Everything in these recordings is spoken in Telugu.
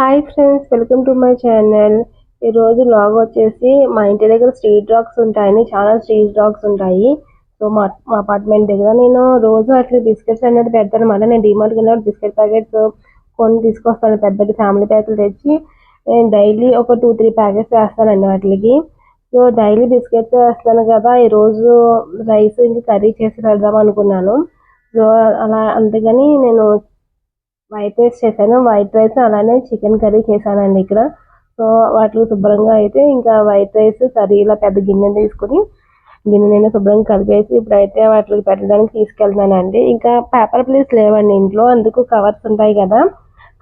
Hi friends welcome to my channel ఈరోజు లాగ్ వచ్చేసి మా ఇంటి దగ్గర స్ట్రీట్ డాగ్స్ ఉంటాయని చాలా స్ట్రీట్ డాగ్స్ ఉంటాయి. సో మా మా అపార్ట్మెంట్ దగ్గర నేను రోజు అట్లా బిస్కెట్స్ అనేది పెడతాను అనమాట నేను డిమార్ట్కి వెళ్ళినప్పుడు బిస్కెట్ ప్యాకెట్స్ కొన్ని తీసుకొస్తాను. పెద్ద పెద్ద ఫ్యామిలీ ప్యాకెట్లు తెచ్చి నేను డైలీ ఒక టూ త్రీ ప్యాకెట్స్ వేస్తానండి వాటికి. సో డైలీ బిస్కెట్స్ వేస్తాను కదా ఈరోజు రైస్ ఇంకా కర్రీ చేసి పెడదాం అనుకున్నాను. సో అలా అందుకని నేను వైట్ రైస్ చేశాను. వైట్ రైస్ అలానే చికెన్ కర్రీ చేశానండి ఇక్కడ. సో వాటిలో శుభ్రంగా అయితే ఇంకా వైట్ రైస్ కర్రీ ఇలా పెద్ద గిన్నె తీసుకుని గిన్నె నేను శుభ్రంగా కలిపేసి ఇప్పుడైతే వాటికి పెట్టడానికి తీసుకెళ్తానండి ఇంకా పేపర్ ప్లేస్ లేవండి ఇంట్లో. అందుకు కవర్స్ ఉంటాయి కదా.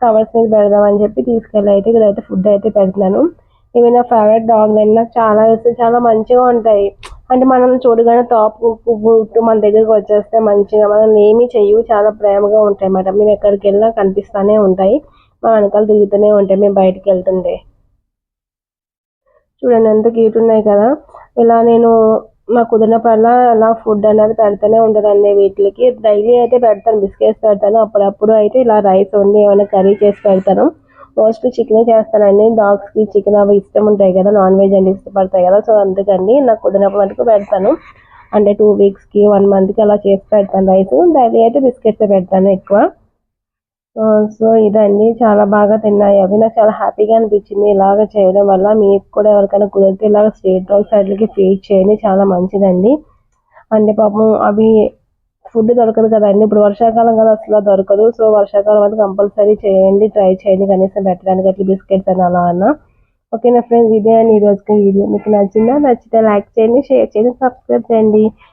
కవర్స్ మీద పెడదామని చెప్పి తీసుకెళ్ళి అయితే ఇక్కడైతే ఫుడ్ అయితే పెడుతున్నాను. ఇవి నా ఫేవరెట్ డాగ్ అండి. నాకు చాలా ఇష్టం. చాలా మంచిగా ఉంటాయి. అంటే మనం చూడగానే టాప్ పువ్వు మన దగ్గరకు వచ్చేస్తే మంచిగా మనం ఏమీ చెయ్యు చాలా ప్రేమగా ఉంటాయి మేడం. మేము ఎక్కడికి వెళ్ళినా కనిపిస్తూనే ఉంటాయి. మా వెనకాల తిరుగుతూనే ఉంటాయి. మేము బయటికి వెళ్తుంటే. చూడండి ఎంత క్యూట్ ఉన్నాయి కదా. ఇలా నేను మా కుదిరినప్పుడల్లా అలా ఫుడ్ అనేది పెడతానే ఉంటుందండి వీటికి. డైలీ అయితే పెడతాను. బిస్కెట్స్ పెడతాను. అప్పుడప్పుడు అయితే ఇలా రైస్ వండి ఏమైనా కర్రీ చేసి పెడతాను. మోస్ట్ చికెనే చేస్తానండి. డాగ్స్కి చికెన్ అవి ఇష్టం ఉంటాయి కదా. నాన్ వెజ్ అంటే ఇష్టపడతాయి కదా. సో అందుకండి నాకు కుదిరినప్పుడు మటుకు పెడతాను. అంటే టూ వీక్స్కి వన్ మంత్కి అలా చేసి పెడతాను. రైస్ డైలీ అయితే బిస్కెట్స్ పెడతాను ఎక్కువ. సో ఇదండి చాలా బాగా తిన్నాయి. అవి నాకు చాలా హ్యాపీగా అనిపించింది ఇలాగ చేయడం వల్ల. మీకు కూడా ఎవరికైనా కుదిరితే ఇలాగ స్ట్రీట్ డాగ్స్ సైడ్లకి ఫీడ్ చేయండి. చాలా మంచిదండి. అంటే పాపం అవి ఫుడ్ దొరకదు కదండి ఇప్పుడు వర్షాకాలం కదా అసలు దొరకదు. సో వర్షాకాలం అయితే కంపల్సరీ చేయండి ట్రై చేయండి. కనీసం పెట్టడానికి అట్లా బిస్కెట్స్ అని అలా అన్న. ఓకేనా ఫ్రెండ్స్? ఇదే అని ఈరోజుకి వీడియో. మీకు నచ్చిందా? నచ్చితే లైక్ చేయండి షేర్ చేయండి సబ్స్క్రైబ్ చేయండి.